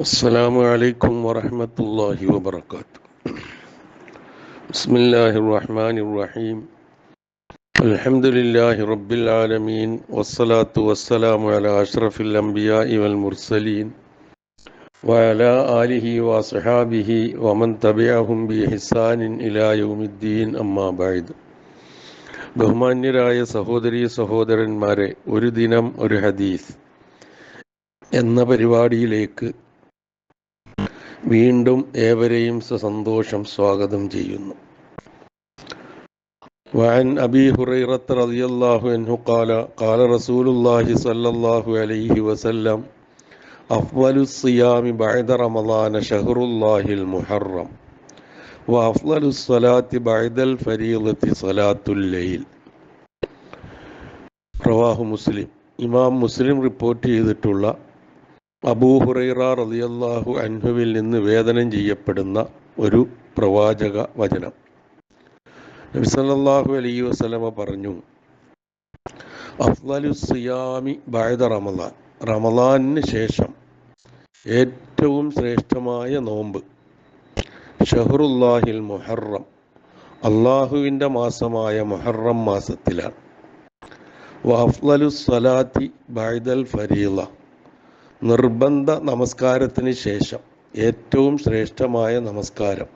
السلام عليكم ورحمة الله وبركاته بسم الله الرحمن الرحيم الحمد لله رب العالمين والصلاة والسلام على أشرف الأنبياء والمرسلين وعلى آله وصحابه ومن تبعهم بإحسان إلى يوم الدين أما بعد ബഹുമാന്യരായ സഹോദരീ സഹോദരന്മാരെ ഒരു ദിനം ഒരു ഹദീസ് എന്ന പരിപാടിയിലേക്ക് വീണ്ടും ഏവരെയും സസന്തോഷം സ്വാഗതം ചെയ്യുന്നു وعن أبي هريرة رضي الله عنه قال قال رسول الله صلى الله عليه وسلم أفضل الصيام بعد رمضان شهر الله المحرم وأفضل الصلاة بعد الفريضة صلاة الليل റവാഹു മുസ്ലിം ഇമാം മുസ്ലിം റിപ്പോർട്ട് ചെയ്തിട്ടുള്ള അബൂ ഹുറൈറ റളിയല്ലാഹു അൻഹുവിൽ നിന്ന് വേദനം ചെയ്യപ്പെടുന്ന ഒരു പ്രവാചക വചനം. നബി സല്ലല്ലാഹു അലൈഹി വസല്ലമ പറഞ്ഞു അഫ്ലലു സിയാമി ബഅദ റമളാൻ റമദാനിന് ശേഷം ഏറ്റവും ശ്രേഷ്ഠമായ നോമ്പ് ഷഹറുല്ലാഹിൽ മുഹറം അള്ളാഹുവിന്റെ മാസമായ മുഹറം മാസത്തിലാണ്. വഫ്ലലു സലാത്തി ബായ്ദൽ ഫരീള. നിർബന്ധ നമസ്കാരത്തിന് ശേഷം ഏറ്റവും ശ്രേഷ്ഠമായ നമസ്കാരം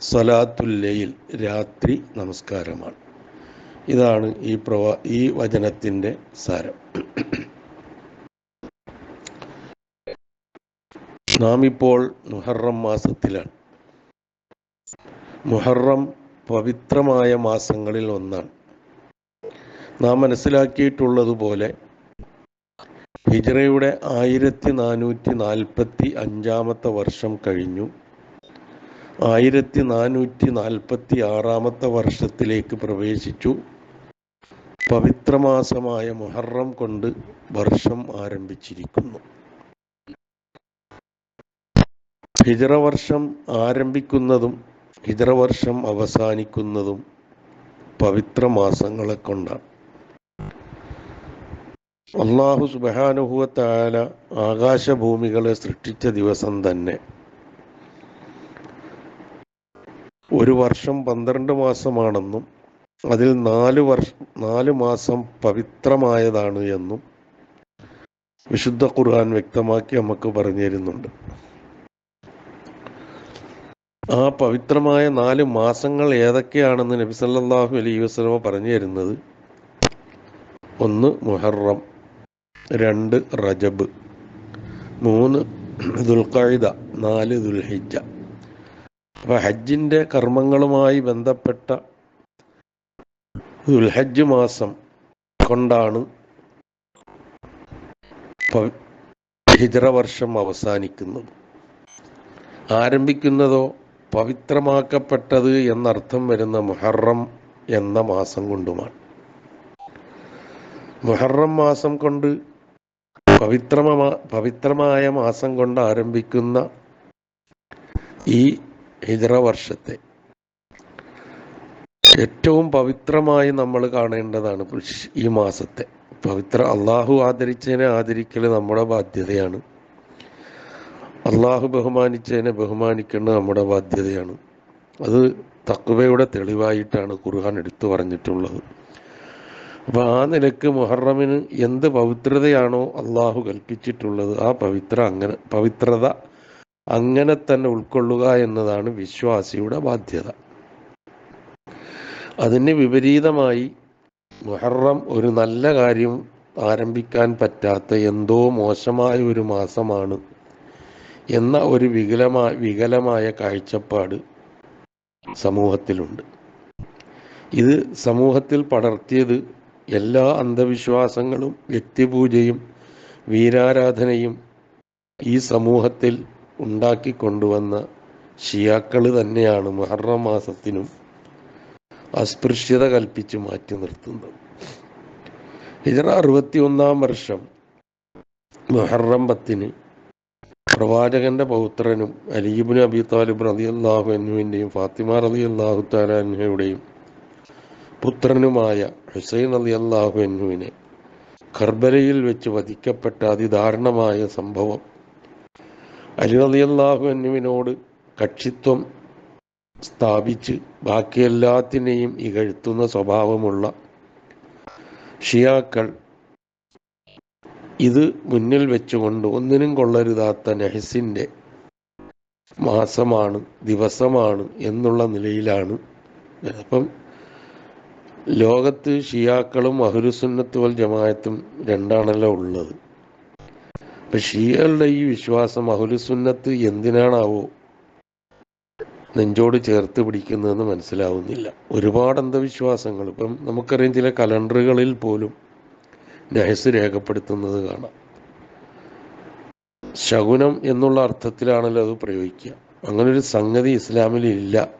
സ്വലാത്തുല്ലയിൽ രാത്രി നമസ്കാരമാണ്. ഇതാണ് ഈ പ്രവാ ഈ വചനത്തിന്റെ സാരം. നാം ഇപ്പോൾ മുഹറം മാസത്തിലാണ്. മുഹറം പവിത്രമായ മാസങ്ങളിൽ ഒന്നാണ്. നാം മനസ്സിലാക്കിയിട്ടുള്ളതുപോലെ ഹിജറയുടെ ആയിരത്തി നാനൂറ്റി നാൽപ്പത്തി അഞ്ചാമത്തെ വർഷം കഴിഞ്ഞു. ആയിരത്തി നാനൂറ്റി നാൽപ്പത്തി ആറാമത്തെ വർഷത്തിലേക്ക് പ്രവേശിച്ചു. പവിത്രമാസമായ മുഹറം കൊണ്ട് വർഷം ആരംഭിച്ചിരിക്കുന്നു. ഹിജറ വർഷം ആരംഭിക്കുന്നതും ഹിജറ വർഷം അവസാനിക്കുന്നതും പവിത്ര മാസങ്ങളെ കൊണ്ടാണ്. അള്ളാഹു സുബാനുഭവത്തായ ആകാശഭൂമികളെ സൃഷ്ടിച്ച ദിവസം തന്നെ. ഒരു വർഷം പന്ത്രണ്ട് മാസമാണെന്നും അതിൽ നാല് വർഷ നാല് മാസം പവിത്രമായതാണ് എന്നും വിശുദ്ധ ഖുർആൻ വ്യക്തമാക്കി നമുക്ക് പറഞ്ഞു തരുന്നുണ്ട്. ആ പവിത്രമായ നാല് മാസങ്ങൾ ഏതൊക്കെയാണെന്ന് നബി സല്ലല്ലാഹു അലൈഹി വസല്ലമ പറഞ്ഞു തരുന്നത്? ഒന്ന് മുഹറം രണ്ട് റജബ് മൂന്ന് ദുൽഖൈദ നാല് ദുൽഹിജ അപ്പോൾ ഹജ്ജിന്റെ കർമ്മങ്ങളുമായി ബന്ധപ്പെട്ട ദുൽഹജ്ജ് മാസം കൊണ്ടാണ് ഹിജറ വർഷം അവസാനിക്കുന്നത്. ആരംഭിക്കുന്നതോ പവിത്രമാക്കപ്പെട്ടത് എന്നർത്ഥം വരുന്ന മുഹറം എന്ന മാസം കൊണ്ടുമാണ്. മുഹറം മാസം കൊണ്ട് പവിത്രമാ പവിത്രമായ മാസം കൊണ്ട് ആരംഭിക്കുന്ന ഈ ഹിജറ വർഷത്തെ ഏറ്റവും പവിത്രമായി നമ്മൾ കാണേണ്ടതാണ് ഈ മാസത്തെ. പവിത്ര അള്ളാഹു ആദരിച്ചതിനെ ആദരിക്കൽ നമ്മുടെ ബാധ്യതയാണ്. അള്ളാഹു ബഹുമാനിച്ചതിനെ ബഹുമാനിക്കേണ്ടത് നമ്മുടെ ബാധ്യതയാണ്. അത് തക്കുവയുടെ തെളിവായിട്ടാണ് ഖുർഹാൻ എടുത്തു പറഞ്ഞിട്ടുള്ളത്. അപ്പോൾ ആ നിലയ്ക്ക് മുഹറമിന് എന്ത് പവിത്രതയാണോ അള്ളാഹു കൽപ്പിച്ചിട്ടുള്ളത് ആ പവിത്ര അങ്ങനെ പവിത്രത അങ്ങനെ തന്നെ ഉൾക്കൊള്ളുക എന്നതാണ് വിശ്വാസിയുടെ ബാധ്യത. അതിന് വിപരീതമായി മുഹറം ഒരു നല്ല കാര്യം ആരംഭിക്കാൻ പറ്റാത്ത എന്തോ മോശമായ ഒരു മാസമാണ് എന്ന ഒരു വികലമായ വികലമായ കാഴ്ചപ്പാട് സമൂഹത്തിലുണ്ട്. ഇത് സമൂഹത്തിൽ പടർത്തിയത് എല്ലാ അന്ധവിശ്വാസങ്ങളും വ്യക്തിപൂജയും വീരാരാധനയും ഈ സമൂഹത്തിൽ ഉണ്ടാക്കിക്കൊണ്ടുവന്ന ഷിയാക്കൾ തന്നെയാണ് മുഹറം മാസത്തിനും അസ്പൃശ്യത കൽപ്പിച്ച് മാറ്റി നിർത്തുന്നത്. ഹിജറ അറുപത്തി ഒന്നാം വർഷം മുഹറം പത്തിന് പ്രവാചകന്റെ പൗത്രനും അലീബിന് അബി താലിബ് റതി അള്ളാഹു എന്നുവിന്റെയും ഫാത്തിമ റതി അള്ളാഹു താലാൻഹയുടെയും പുത്രനുമായ ഹുസൈൻ അലി അള്ളാഹു അനുവിനെ കർബലയിൽ വെച്ച് വധിക്കപ്പെട്ട അതിദാരുണമായ സംഭവം. അലി അലി അള്ളാഹുവിനോട് കക്ഷിത്വം സ്ഥാപിച്ച് ബാക്കി എല്ലാത്തിനെയും ഇകഴ്ത്തുന്ന സ്വഭാവമുള്ള ഷിയാക്കൾ ഇത് മുന്നിൽ വെച്ചുകൊണ്ട് ഒന്നിനും കൊള്ളരുതാത്ത നെഹസിന്റെ മാസമാണ് ദിവസമാണ് എന്നുള്ള നിലയിലാണ്. അപ്പം ലോകത്ത് ഷിയാക്കളും അഹുരുസുന്നത്ത് വൽ ജമായത്തും രണ്ടാണല്ലോ ഉള്ളത്. അപ്പം ഷിയകളുടെ ഈ വിശ്വാസം അഹുരുസുന്നത്ത് എന്തിനാണാവോ നെഞ്ചോട് ചേർത്ത് പിടിക്കുന്നതെന്ന് മനസ്സിലാവുന്നില്ല. ഒരുപാട് അന്ധവിശ്വാസങ്ങൾ. ഇപ്പം നമുക്കറിയാം ചില കലണ്ടറുകളിൽ പോലും നഹസ് രേഖപ്പെടുത്തുന്നത് കാണാം. ശകുനം എന്നുള്ള അർത്ഥത്തിലാണല്ലോ അത് പ്രയോഗിക്കുക. അങ്ങനൊരു സംഗതി ഇസ്ലാമിൽ ഇല്ല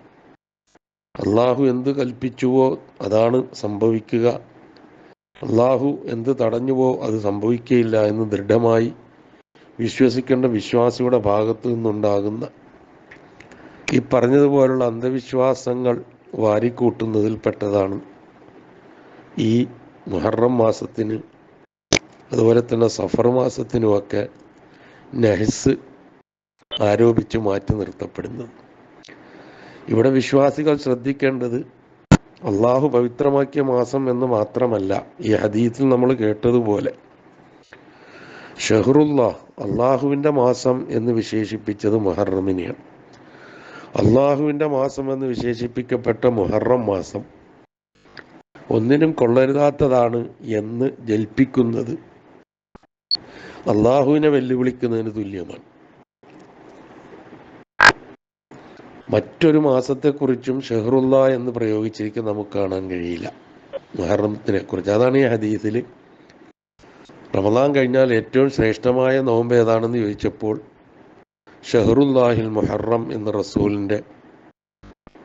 അള്ളാഹു എന്ത് കൽപ്പിച്ചുവോ അതാണ് സംഭവിക്കുക. അള്ളാഹു എന്ത് തടഞ്ഞുവോ അത് സംഭവിക്കുകയില്ല എന്ന് ദൃഢമായി വിശ്വസിക്കേണ്ട വിശ്വാസിയുടെ ഭാഗത്തു നിന്നുണ്ടാകുന്ന ഈ പറഞ്ഞതുപോലുള്ള അന്ധവിശ്വാസങ്ങൾ വാരിക്കൂട്ടുന്നതിൽ പെട്ടതാണ് ഈ മുഹറം മാസത്തിന് അതുപോലെ തന്നെ സഫർ മാസത്തിനുമൊക്കെ നഹസ് ആരോപിച്ച് മാറ്റി നിർത്തപ്പെടുന്നത്. ഇവിടെ വിശ്വാസികൾ ശ്രദ്ധിക്കേണ്ടത് അള്ളാഹു പവിത്രമാക്കിയ മാസം എന്ന് മാത്രമല്ല ഈ ഹദീത്തിൽ നമ്മൾ കേട്ടതുപോലെ. ഷെഹ്റുല്ലാ അള്ളാഹുവിന്റെ മാസം എന്ന് വിശേഷിപ്പിച്ചത് മുഹറമിനെയാണ്. അള്ളാഹുവിന്റെ മാസം എന്ന് വിശേഷിപ്പിക്കപ്പെട്ട മുഹറം മാസം ഒന്നിനും കൊള്ളരുതാത്തതാണ് എന്ന് ജൽപ്പിക്കുന്നത്. അള്ളാഹുവിനെ വെല്ലുവിളിക്കുന്നതിന് തുല്യമാണ്. മറ്റൊരു മാസത്തെക്കുറിച്ചും ഷെഹറുല്ല എന്ന് പ്രയോഗിച്ചിരിക്കും നമുക്ക് കാണാൻ കഴിയില്ല. മുഹറത്തിനെ കുറിച്ച്. അതാണ് ഈ ഹദീസിൽ. റമദാൻ കഴിഞ്ഞാൽ ഏറ്റവും ശ്രേഷ്ഠമായ നോമ്പ് ഏതാണെന്ന് ചോദിച്ചപ്പോൾ ഷെഹറുല്ലാഹിൽ മുഹറം എന്ന റസൂലിന്റെ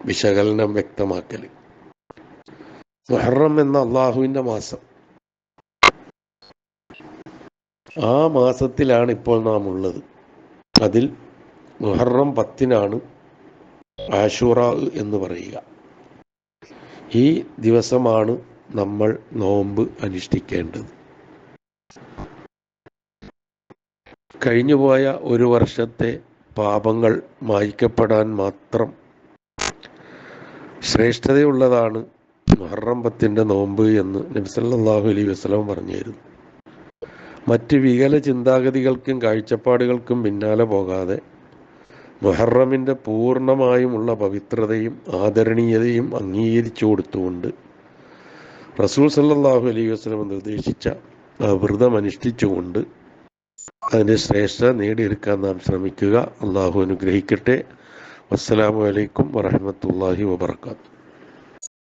വിശകലനം വ്യക്തമാക്കൽ. മുഹറം എന്ന അള്ളാഹുവിന്റെ മാസം. ആ മാസത്തിലാണ് ഇപ്പോൾ നാം ഉള്ളത്. അതിൽ മുഹറം പത്തിനാണ് ആഷൂറ എന്ന് പറയുക. ഈ ദിവസമാണ് നമ്മൾ നോമ്പ് അനുഷ്ഠിക്കേണ്ടത്. കഴിഞ്ഞുപോയ ഒരു വർഷത്തെ പാപങ്ങൾ മായ്ക്കപ്പെടാൻ മാത്രം ശ്രേഷ്ഠതയുള്ളതാണ് മുഹറം നോമ്പ് എന്ന് നബ്സല്ലാഹു അലൈ വസ്ലം പറഞ്ഞിരുന്നു. മറ്റ് വികല ചിന്താഗതികൾക്കും കാഴ്ചപ്പാടുകൾക്കും പിന്നാലെ പോകാതെ മുഹറമിന്റെ പൂർണമായുമുള്ള പവിത്രതയും ആദരണീയതയും അംഗീകരിച്ചു കൊടുത്തുകൊണ്ട് റസൂൽ സല്ലാഹു അലൈഹി വസ്ലം നിർദ്ദേശിച്ച ആ വ്രതം അനുഷ്ഠിച്ചുകൊണ്ട് അതിന്റെ ശ്രേഷ്ഠ നേടിയെടുക്കാൻ നാം ശ്രമിക്കുക. അള്ളാഹു അനുഗ്രഹിക്കട്ടെ. അസ്സലാമു അലൈക്കും വറഹമത്തല്ലാഹി വബർക്കാത്തു